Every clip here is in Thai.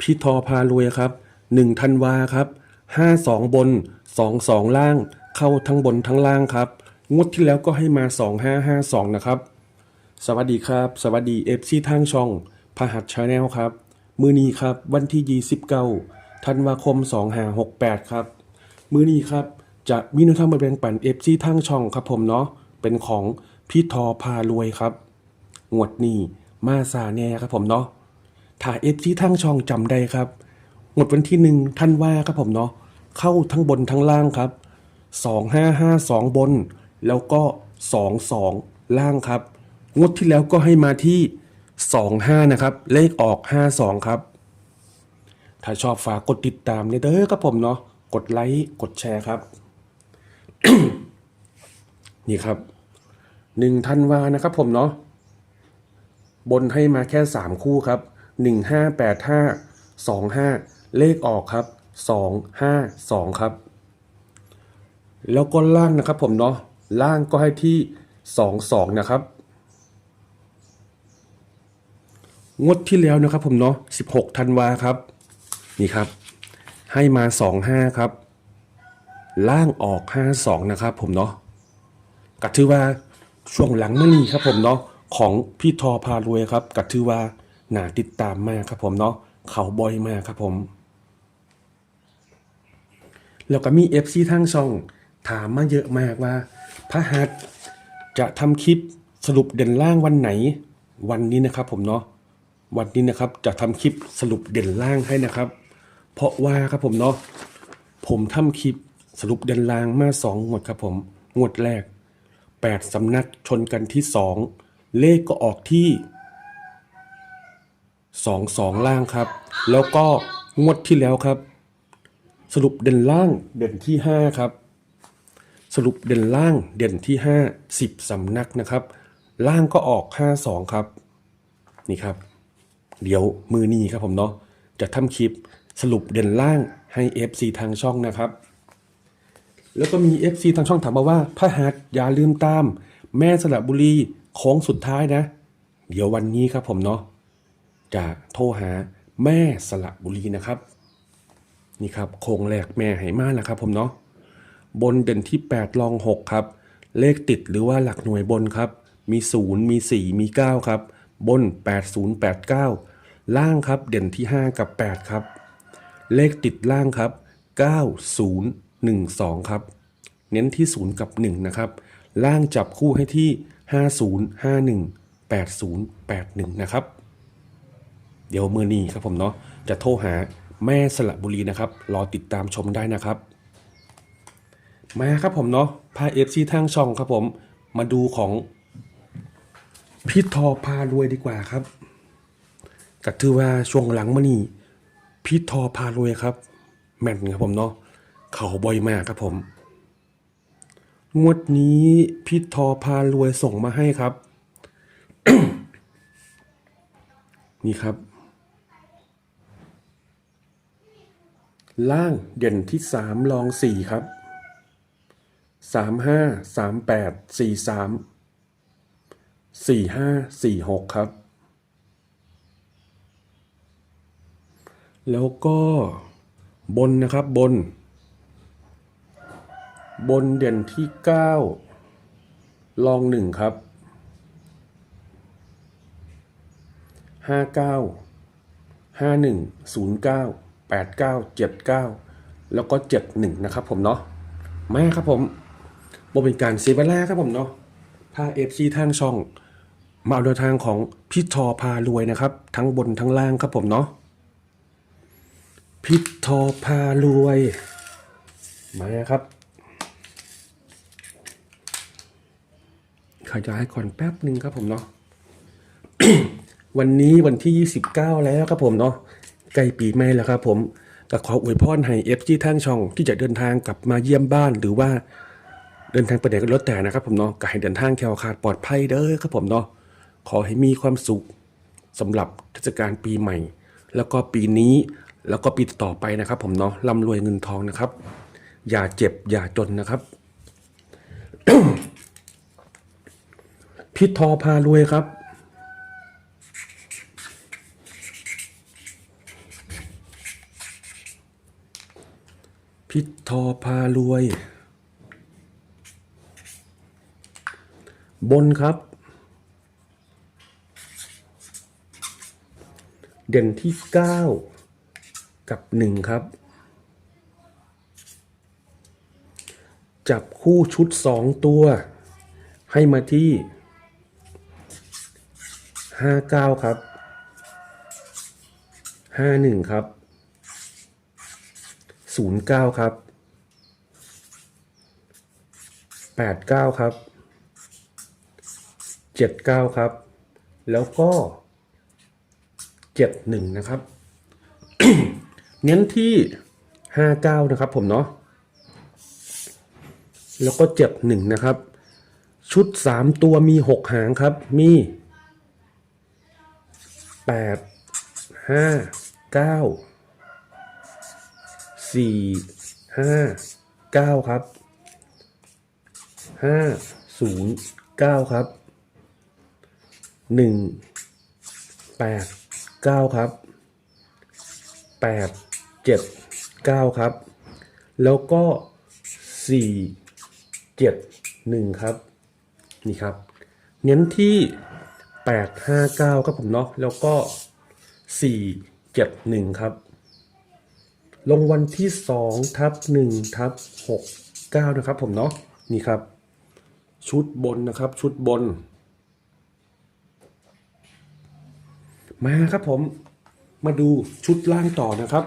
พี่ทอพารวยครับหนึ่งธันวาครับห้าสองบนสองสองล่าง เข้าทั้งบนทั้งล่างครับงวดที่แล้วก็ให้มาสองห้าห้าสองนะครับ สวัสดีครับ สวัสดีเอฟซีทางช่องพหัสชาแนลครับมือนี้ครับวันที่ 29ธันวาคม 2568 ครับมือนี้ครับจะมีนวทางมาแบ่งปันเอฟซีทางช่องครับผมเนาะเป็นของพี่ทอพารวยครับงวดนี้มาซาแน่ครับผมเนาะ ถ้าเอฟซีทางช่องจำได้ครับงดวันที่หนึ่งท่านว่าครับผมเนาะเข้าทั้งบนทั้งล่างครับ 2552 บน แล้วก็ 22 ล่างครับ งดที่แล้วก็ให้มาที่ 25 นะครับ เลขออก 52 ครับ ถ้าชอบฝากกดติดตามเนี่ยเด้อครับผมเนาะกดไลค์กดแชร์ครับ นี่ครับหนึ่งธันวานะครับผมเนาะบนให้มาแค่3คู่ครับ 1585 25 เลขออกครับ 252 ครับ แล้วก็ล่างนะครับผมเนาะล่างก็ให้ที่ 22 นะครับ งวดที่แล้วนะครับผมเนาะ16ธันวาครับ นี่ครับ ให้มา 25 ครับล่างออก 52 นะครับผมเนาะกัถือว่าช่วงหลังมานี่ครับผมเนาะของพี่ทอพารวยครับกัถือว่า นาติดตามมากครับผมเนาะเขาบ่อยมากครับผม แล้วก็มี FC ทางช่องถามมาเยอะมากว่า พระหัสจะทำคลิปสรุปเด่นล่างวันไหน วันนี้นะครับผมเนาะวันนี้นะครับจะทำคลิปสรุปเด่นล่างให้นะครับ เพราะว่าครับผมเนาะผมทำคลิปสรุปเด่นล่างมาสองงวดครับผมงวดแรกแปดสำนักชนกันที่สองเลขก็ออกที่ สองสองล่างครับ แล้วก็งวดที่แล้วครับ สรุปเด่นล่างเด่นที่ 5 ครับ สรุปเด่นล่างเด่นที่ 5 10สำนักนะครับ ล่างก็ออก 52 ครับ นี่ครับ เดี๋ยวมือนี้ครับผมเนาะจะทำคลิปสรุปเด่นล่างให้ FC ทางช่องนะครับ แล้วก็มี FC ทางช่องถามมาว่าพระหัสอย่าลืมตาม แม่สระบุรีโค้งสุดท้ายนะ เดี๋ยววันนี้ครับผมเนาะ จะโทรหาแม่สระบุรีนะครับ นี่ครับโครงแรกแม่ไหมาแล้วครับผมเนาะบนเด่นที่ 8 ลอง 6 ครับ เลขติดหรือว่าหลักหน่วยบนครับ มี 0 มี 4 มี 9 ครับ บน 8089 ล่างครับเด่นที่ 5 กับ 8 ครับ เลขติดล่างครับ 9012 ครับ เน้นที่ 0 กับ 1 นะครับ ล่างจับคู่ให้ที่ 5051 8081 นะครับ เดี๋ยวมือนี้ครับผมเนาะจะโทรหาแม่สระบุรีนะครับ รอติดตามชมได้นะครับ มาครับผมเนาะพาเอฟซีทางช่องครับผม มาดูของพี่ทอพารวยดีกว่าครับก็ถือว่าช่วงหลังมานี่พี่ทอพารวยครับ แม่นครับผมเนาะเขาบ่อยมากครับผม งวดนี้พี่ทอพารวยส่งมาให้ครับ นี่ครับ ล่างเด่นที่สามลองสี่ครับสามห้าสามแปดสี่สามสี่ห้าสี่หกครับ แล้วก็บนนะครับบน บนเด่นที่เก้าลองหนึ่งครับห้าเก้าห้าหนึ่งศูนย์เก้าแปดเก้าเจ็ดเก้าแล้วก็เจ็ดหนึ่งนะครับผมเนาะมาครับผมบเป็นการเซเวลาครับผมเนาะพาเอฟซีทางช่อง มาเอาแนวทางของพี่ทอพารวยนะครับ ทั้งบนทั้งล่างครับผมเนาะพี่ทอพารวยมาครับขยายก่อนแป๊บหนึ่งครับผมเนาะวันนี้วันที่ 29 แล้วครับผมเนาะ กล้ปีใหม่แล้วครับผมก็ขออวยพรให้เอฟจีทางช่องที่จะเดินทางกลับมาเยี่ยมบ้านหรือว่าเดินทางไปไหนก็แล้วแต่นะครับผมเนาะก็ให้เดินทางแคล้วคลาดปลอดภัยเด้อครับผมเนาะขอให้มีความสุขสำหรับเทศกาลปีใหม่ แล้วก็ปีนี้แล้วก็ปีต่อไปนะครับผมเนาะร่ำรวยเงินทองนะครับ อย่าเจ็บอย่าจนนะครับพี่ทอพารวยครับ พิทอพารวย บนครับ เด่นที่ 9 กับ 1 ครับ จับคู่ชุด 2 ตัว ให้มาที่ 59 ครับ 51 ครับ 09 ครับ 89 ครับ 79 ครับ แล้วก็ 71 นะครับ เน้นที่ 59 นะครับผมเนาะแล้วก็71นะครับ ชุด3ตัวมี6หางครับ มี8 5 9 สี่ห้าเก้าครับห้าศูนย์เก้าครับหนึ่งแปดเก้าครับแปดเจ็ดเก้าครับ แล้วก็สี่เจ็ดหนึ่งครับ นี่ครับ เน้นที่แปดห้าเก้าครับผมเนาะแล้วก็สี่เจ็ดหนึ่งครับ ลงวันที่2ทับ1ทับ6 9นะครับผมเนาะนี่ครับ ชุดบนนะครับชุดบน มาครับผมมาดูชุดล่างต่อนะครับ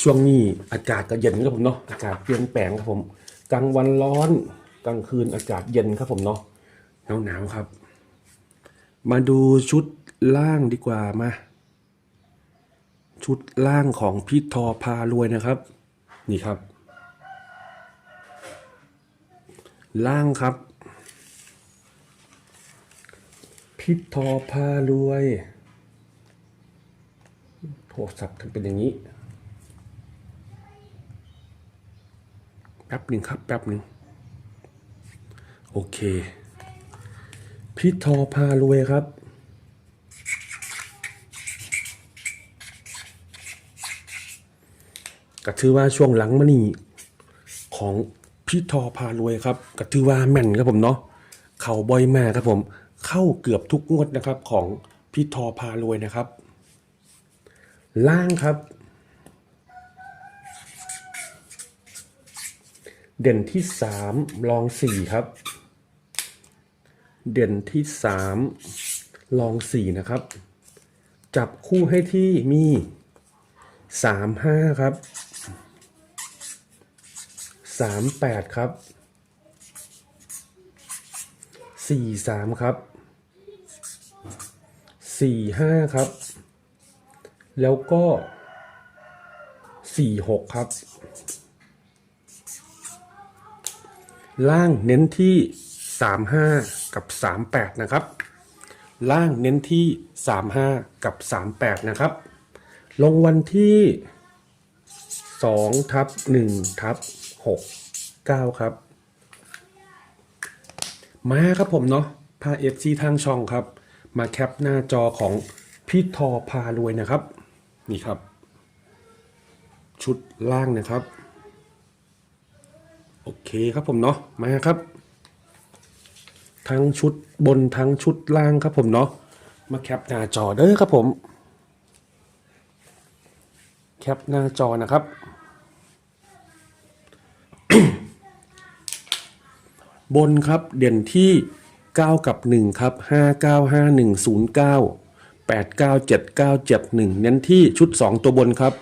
ช่วงนี้อากาศก็เย็นครับผมเนาะอากาศเปลี่ยนแปลงครับผมกลางวันร้อนกลางคืนอากาศเย็นครับผมเนาะหนาวหนาวๆครับ มาดูชุด ล่างดีกว่ามา ชุดล่างของพี่ทอพารวยนะครับ นี่ครับ ล่างครับพี่ทอพารวยโทรศัพท์ทำเป็นอย่างนี้ แป๊บหนึ่งครับแป๊บหนึ่งโอเคพี่ทอพารวยครับ ก็ถือว่าช่วงหลังมานี่ของพี่ทอพารวยครับก็ถือว่าแม่นครับผมเนาะเข่าบ่อยมากครับผม เข้าเกือบทุกงวดนะครับของพี่ทอพารวยนะครับ ล่างครับ เด่นที่สามลองสี่ครับ เด่นที่สามลองสี่นะครับ จับคู่ให้ที่มีสามห้าครับ สามแปดครับสี่สามครับสี่ห้าครับ แล้วก็สี่หกครับ ล่างเน้นที่35กับ38นะครับ ล่างเน้นที่35กับ38นะครับ ลงวันที่2ทับ1ทับ 6 9ครับ มาครับผมเนาะพาเอฟซีทางช่องครับ มาแคปหน้าจอของพี่ทอพารวยนะครับ นี่ครับ ชุดล่างนะครับ โอเคครับผมเนาะมาครับ ทั้งชุดบนทั้งชุดล่างครับผมเนาะมาแคปหน้าจอเด้อครับผม แคปหน้าจอนะครับ บนครับเด่นที่ 9 กับ 1 ครับ 595109 897971 เน้นที่ชุด 2 ตัวบนครับ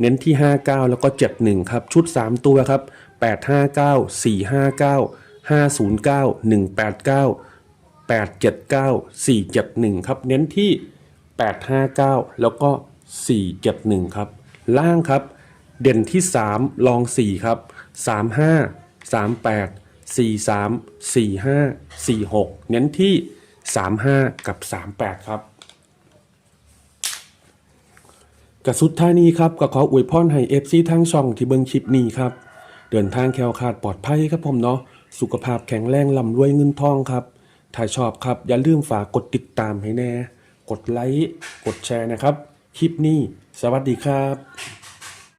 เน้นที่ 59 แล้วก็ 71 ครับ ชุด 3 ตัวครับ 859 459 509 189 879 471 ครับ เน้นที่ 859 แล้วก็ 471 ครับ ล่างครับ เด่นที่ 3 ลอง 4 ครับ 35 38 43 45 46 เน้นที่ 35 กับ 38 ครับกระสุดท่านี้ครับก็ขออวยพรให้เอฟซีทั้งช่องที่เบิ่งคลิปนี้ครับ เดินทางแคล้วคลาดปลอดภัยครับผมเนาะสุขภาพแข็งแรงลำรวยเงินทองครับ ถ้าชอบครับ อย่าลืมฝากกดติดตามให้แน่ กดไลค์ กดแชร์นะครับ คลิปนี้ สวัสดีครับ